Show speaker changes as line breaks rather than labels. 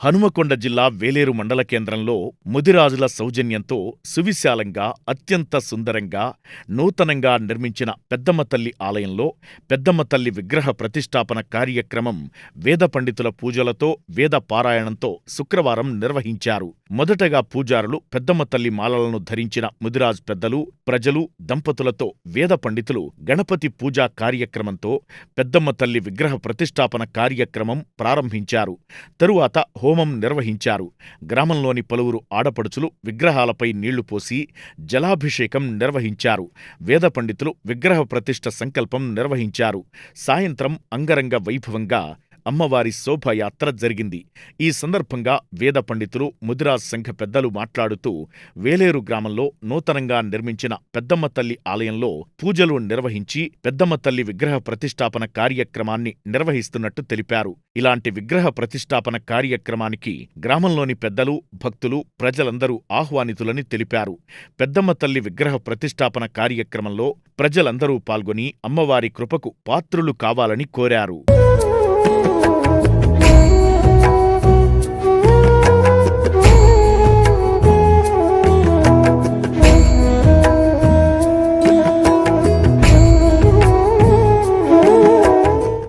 హనుమకొండ జిల్లా వేలేరు మండల కేంద్రంలో ముదిరాజుల సౌజన్యంతో సువిశాలంగా అత్యంత సుందరంగా నూతనంగా నిర్మించిన పెద్దమ్మ తల్లి ఆలయంలో పెద్దమ్మ తల్లి విగ్రహ ప్రతిష్టాపన కార్యక్రమం వేద పండితుల పూజలతో వేద పారాయణంతో శుక్రవారం నిర్వహించారు. మొదటగా పూజారులు పెద్దమ్మ తల్లి మాలలను ధరించిన ముదిరాజ్ పెద్దలు ప్రజలు దంపతులతో వేద పండితులు గణపతి పూజా కార్యక్రమంతో పెద్దమ్మ తల్లి విగ్రహ ప్రతిష్టాపన కార్యక్రమం ప్రారంభించారు. తరువాత హోమం నిర్వహించారు. గ్రామంలోని పలువురు ఆడపడుచులు విగ్రహాలపై నీళ్ళు పోసి జలాభిషేకం నిర్వహించారు. వేద పండితులు విగ్రహ ప్రతిష్ట సంకల్పం నిర్వహించారు. సాయంత్రం అంగరంగ వైభవంగా అమ్మవారి శోభయాత్ర జరిగింది. ఈ సందర్భంగా వేద పండితులు ముదిరాజ్ సంఘ పెద్దలు మాట్లాడుతూ వేలేరు గ్రామంలో నూతనంగా నిర్మించిన పెద్దమ్మ తల్లి ఆలయంలో పూజలు నిర్వహించి పెద్దమ్మ తల్లి విగ్రహ ప్రతిష్టాపన కార్యక్రమాన్ని నిర్వహిస్తున్నట్టు తెలిపారు. ఇలాంటి విగ్రహ ప్రతిష్టాపన కార్యక్రమానికి గ్రామంలోని పెద్దలు భక్తులు ప్రజలందరూ ఆహ్వానితులని తెలిపారు. పెద్దమ్మ తల్లి విగ్రహ ప్రతిష్టాపన కార్యక్రమంలో ప్రజలందరూ పాల్గొని అమ్మవారి కృపకు పాత్రులు కావాలని కోరారు.